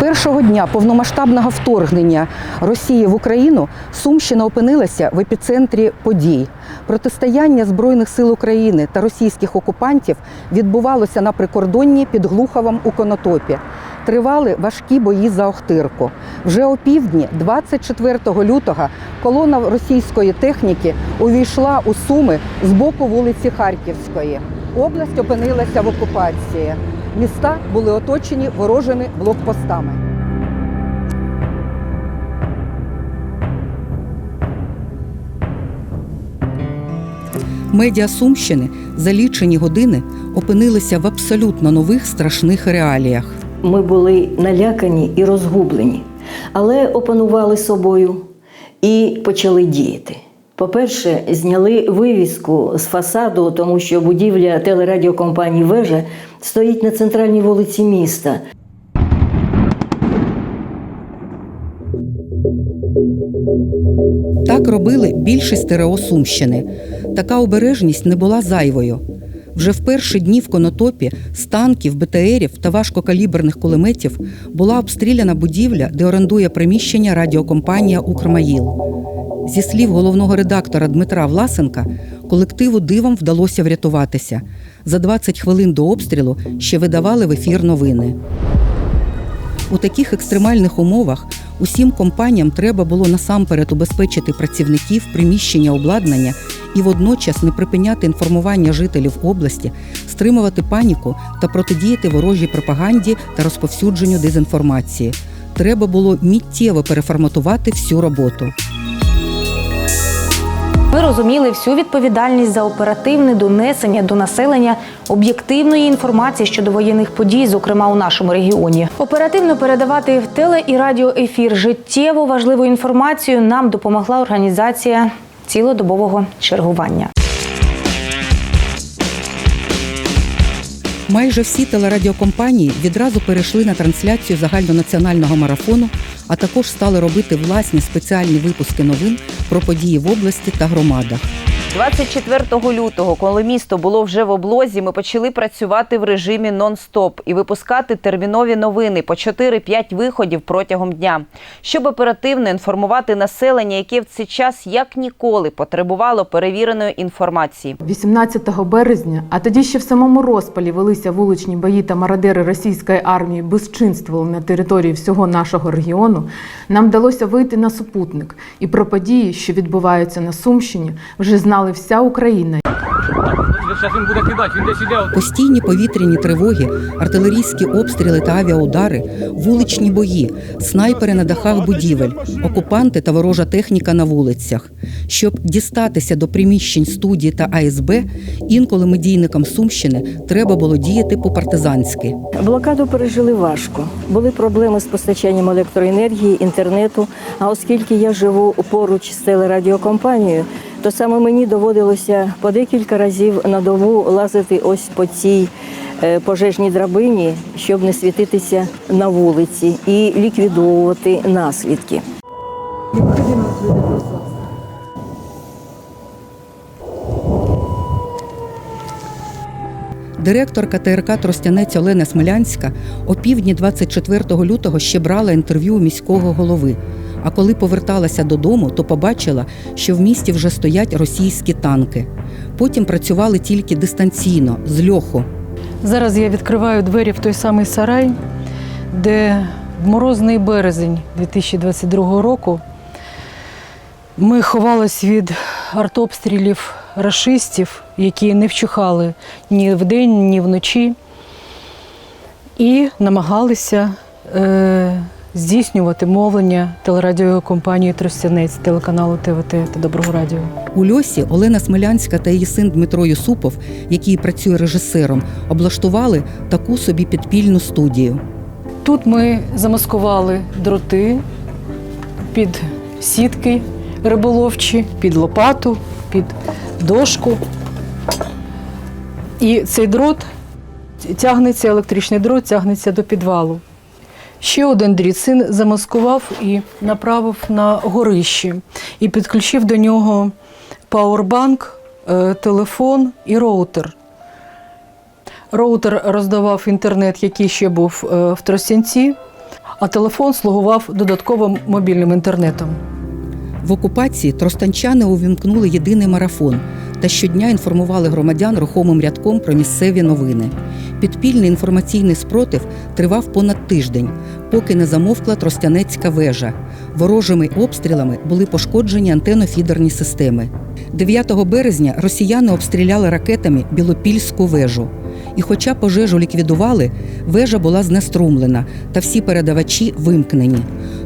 першого дня повномасштабного вторгнення Росії в Україну Сумщина опинилася в епіцентрі подій. Протистояння Збройних сил України та російських окупантів відбувалося на прикордонні під Глуховом у Конотопі. Тривали важкі бої за Охтирку. Вже опівдні, 24 лютого, колона російської техніки увійшла у Суми з боку вулиці Харківської. Область опинилася в окупації. Міста були оточені ворожими блокпостами. Медіа Сумщини за лічені години опинилися в абсолютно нових страшних реаліях. Ми були налякані і розгублені, але опанували собою і почали діяти. По-перше, зняли вивіску з фасаду, тому що будівля телерадіокомпанії Вежа стоїть на центральній вулиці міста. Так робили більшість ТРО Сумщини. Така обережність не була зайвою. Вже в перші дні в Конотопі з танків, БТРів та важкокаліберних кулеметів була обстріляна будівля, де орендує приміщення радіокомпанія Укрмаїл. Зі слів головного редактора Дмитра Власенка, колективу дивом вдалося врятуватися. За 20 хвилин до обстрілу ще видавали в ефір новини. У таких екстремальних умовах усім компаніям треба було насамперед убезпечити працівників, приміщення, обладнання і водночас не припиняти інформування жителів області, стримувати паніку та протидіяти ворожій пропаганді та розповсюдженню дезінформації. Треба було миттєво переформатувати всю роботу. Ми розуміли всю відповідальність за оперативне донесення до населення об'єктивної інформації щодо воєнних подій, зокрема у нашому регіоні. Оперативно передавати в теле і радіоефір життєво важливу інформацію нам допомогла організація цілодобового чергування. Майже всі телерадіокомпанії відразу перейшли на трансляцію загальнонаціонального марафону, а також стали робити власні спеціальні випуски новин про події в області та громадах. 24 лютого, коли місто було вже в облозі, ми почали працювати в режимі нон-стоп і випускати термінові новини по 4-5 виходів протягом дня, щоб оперативно інформувати населення, яке в цей час як ніколи потребувало перевіреної інформації. 18 березня, а тоді ще в самому розпалі велися вуличні бої та мародери російської армії безчинствували на території всього нашого регіону, нам вдалося вийти на супутник. І про події, що відбуваються на Сумщині, вже знали вся Україна. Він буде кидати, він десь іде. Постійні повітряні тривоги, артилерійські обстріли та авіаудари, вуличні бої, снайпери на дахах будівель, окупанти та ворожа техніка на вулицях. Щоб дістатися до приміщень студії та АСБ, інколи медійникам Сумщини треба було діяти по-партизанськи. Блокаду пережили важко. Були проблеми з постачанням електроенергії, інтернету. А оскільки я живу поруч з телерадіокомпанією, то саме мені доводилося по декілька разів на добу лазити ось по цій е, пожежній драбині, щоб не світитися на вулиці і ліквідовувати наслідки. Директорка ТРК Тростянець Олена Смолянська о півдні 24 лютого ще брала інтерв'ю у міського голови. А коли поверталася додому, то побачила, що в місті вже стоять російські танки. Потім працювали тільки дистанційно, з льоху. Зараз я відкриваю двері в той самий сарай, де в морозний березень 2022 року ми ховались від артобстрілів рашистів, які не вчухали ні вдень, ні вночі, і намагалися е, здійснювати мовлення телерадіокомпанії Тростянець, телеканалу ТВТ та Доброго Радіо. У льосі Олена Смелянська та її син Дмитро Юсупов, який працює режисером, облаштували таку собі підпільну студію. Тут ми замаскували дроти під сітки риболовчі, під лопату, під дошку. І цей дрот тягнеться, електричний дрот тягнеться до підвалу. Ще один дріт син замаскував і направив на горище і підключив до нього пауербанк, е, телефон і роутер. Роутер роздавав інтернет, який ще був е, в Тростянці, а телефон слугував додатковим мобільним інтернетом. В окупації тростанчани увімкнули єдиний марафон та щодня інформували громадян рухомим рядком про місцеві новини. Підпільний інформаційний спротив тривав понад тиждень, поки не замовкла Тростянецька вежа. Ворожими обстрілами були пошкоджені антенно-фідерні системи. 9 березня росіяни обстріляли ракетами Білопільську вежу. І хоча пожежу ліквідували, вежа була знеструмлена та всі передавачі вимкнені.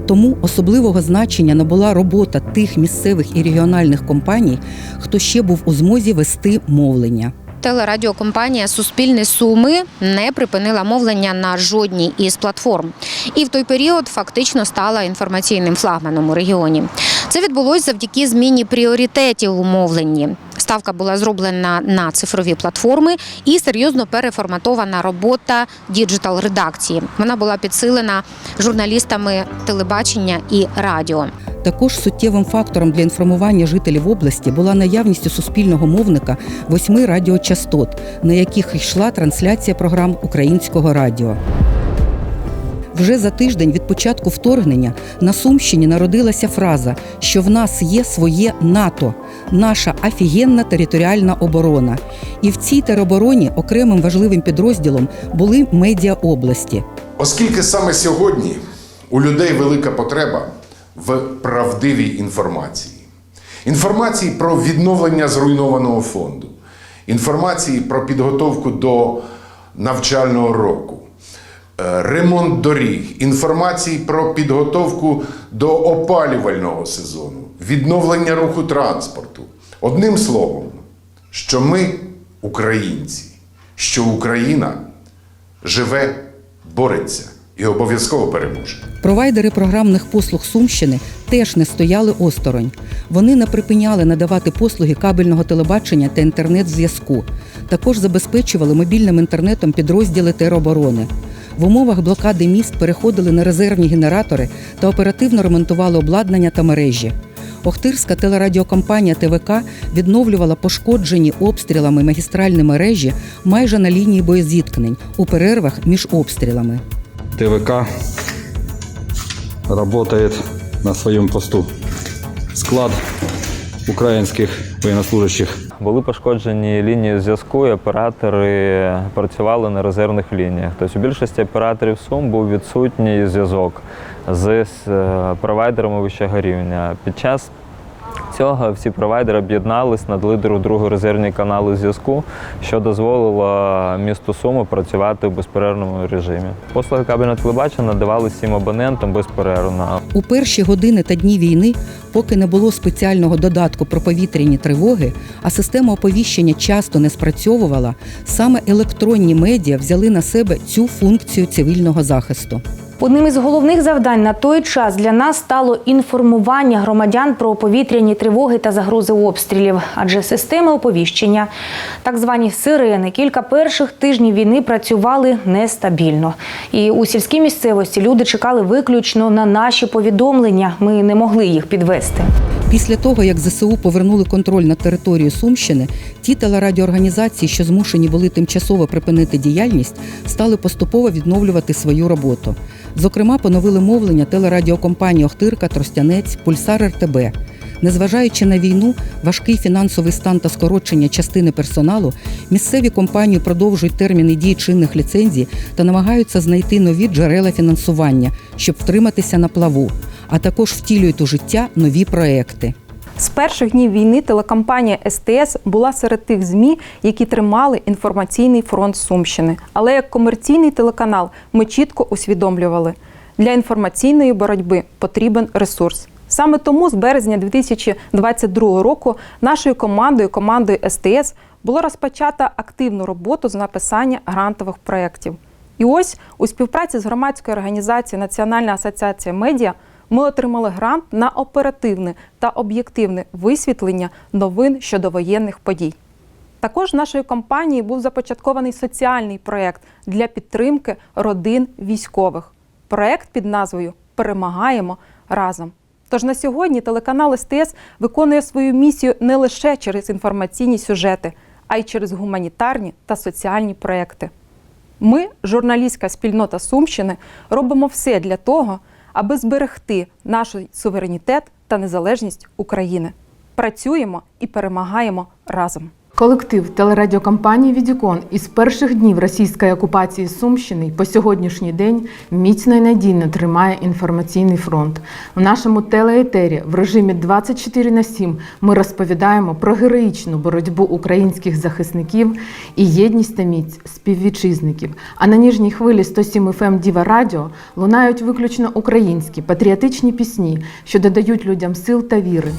Тому особливого значення набула робота тих місцевих і регіональних компаній, хто ще був у змозі вести мовлення. Телерадіокомпанія Суспільне Суми не припинила мовлення на жодній із платформ, і в той період фактично стала інформаційним флагманом у регіоні. Це відбулось завдяки зміні пріоритетів у мовленні. Ставка була зроблена на цифрові платформи і серйозно переформатована робота діджитал редакції. Вона була підсилена журналістами телебачення і радіо. Також суттєвим фактором для інформування жителів області була наявність у суспільного мовника восьми радіочастот, на яких йшла трансляція програм українського радіо. Вже за тиждень від початку вторгнення на Сумщині народилася фраза, що в нас є своє НАТО, наша офігенна територіальна оборона. І в цій теробороні окремим важливим підрозділом були медіа області. Оскільки саме сьогодні у людей велика потреба в правдивій інформації, інформації про відновлення зруйнованого фонду, інформації про підготовку до навчального року, е, ремонт доріг, інформації про підготовку до опалювального сезону, відновлення руху транспорту. Одним словом, що ми українці, що Україна живе, бореться і обов'язково переможе. Провайдери програмних послуг Сумщини теж не стояли осторонь. Вони не припиняли надавати послуги кабельного телебачення та інтернет-зв'язку. Також забезпечували мобільним інтернетом підрозділи тероборони. В умовах блокади міст переходили на резервні генератори та оперативно ремонтували обладнання та мережі. Охтирська телерадіокомпанія ТВК відновлювала пошкоджені обстрілами магістральні мережі майже на лінії боєзіткнень у перервах між обстрілами. ТВК работает на своем посту. Склад украинских военнослужащих Були пошкоджені лінії зв'язку, і оператори працювали на резервних лініях. Тобто у більшості операторів Сум був відсутній зв'язок з е, провайдерами вищого рівня. Під час цього всі провайдери об'єднались, надали друг другу резервні канали зв'язку, що дозволило місту Суми працювати в безперервному режимі. Послуги кабельного телебачення надавали всім абонентам безперервно. У перші години та дні війни, поки не було спеціального додатку про повітряні тривоги, а система оповіщення часто не спрацьовувала, саме електронні медіа взяли на себе цю функцію цивільного захисту. Одним із головних завдань на той час для нас стало інформування громадян про повітряні тривоги та загрози обстрілів, адже системи оповіщення, так звані сирени, кілька перших тижнів війни працювали нестабільно. І у сільській місцевості люди чекали виключно на наші повідомлення. Ми не могли їх підвести. Після того, як ЗСУ повернули контроль над територією Сумщини, ті телерадіоорганізації, що змушені були тимчасово припинити діяльність, стали поступово відновлювати свою роботу. Зокрема, поновили мовлення телерадіокомпанії Охтирка, Тростянець, Пульсар РТБ. Незважаючи на війну, важкий фінансовий стан та скорочення частини персоналу, місцеві компанії продовжують терміни дії чинних ліцензій та намагаються знайти нові джерела фінансування, щоб втриматися на плаву, а також втілюють у життя нові проекти. З перших днів війни телекомпанія СТС була серед тих ЗМІ, які тримали інформаційний фронт Сумщини. Але як комерційний телеканал ми чітко усвідомлювали, для інформаційної боротьби потрібен ресурс. Саме тому з березня 2022 року нашою командою, командою СТС, було розпочато активну роботу з написання грантових проєктів. І ось у співпраці з громадською організацією Національна асоціація медіа ми отримали грант на оперативне та об'єктивне висвітлення новин щодо воєнних подій. Також нашою компанією був започаткований соціальний проєкт для підтримки родин військових. Проєкт під назвою Перемагаємо разом. Тож на сьогодні телеканал СТС виконує свою місію не лише через інформаційні сюжети, а й через гуманітарні та соціальні проекти. Ми, журналістська спільнота Сумщини, робимо все для того, аби зберегти наш суверенітет та незалежність України. Працюємо і перемагаємо разом. Колектив телерадіокомпанії Відікон із перших днів російської окупації Сумщини по сьогоднішній день міцно і надійно тримає інформаційний фронт. В нашому телеетері в режимі 24 на 7 ми розповідаємо про героїчну боротьбу українських захисників і єдність та міць співвітчизників. А на ніжній хвилі 107 FM Діва Радіо лунають виключно українські патріотичні пісні, що додають людям сил та віри.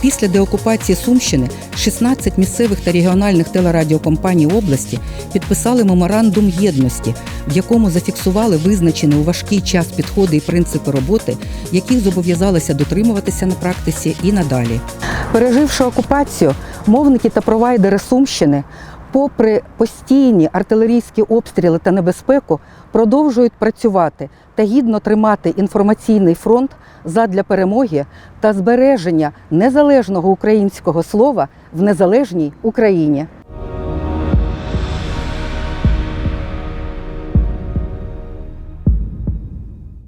Після деокупації Сумщини 16 місцевих та регіональних телерадіокомпаній області підписали меморандум єдності, в якому зафіксували визначені у важкий час підходи і принципи роботи, яких зобов'язалися дотримуватися на практиці і надалі. Переживши окупацію, мовники та провайдери Сумщини, попри постійні артилерійські обстріли та небезпеку, продовжують працювати та гідно тримати інформаційний фронт задля перемоги та збереження незалежного українського слова в незалежній Україні.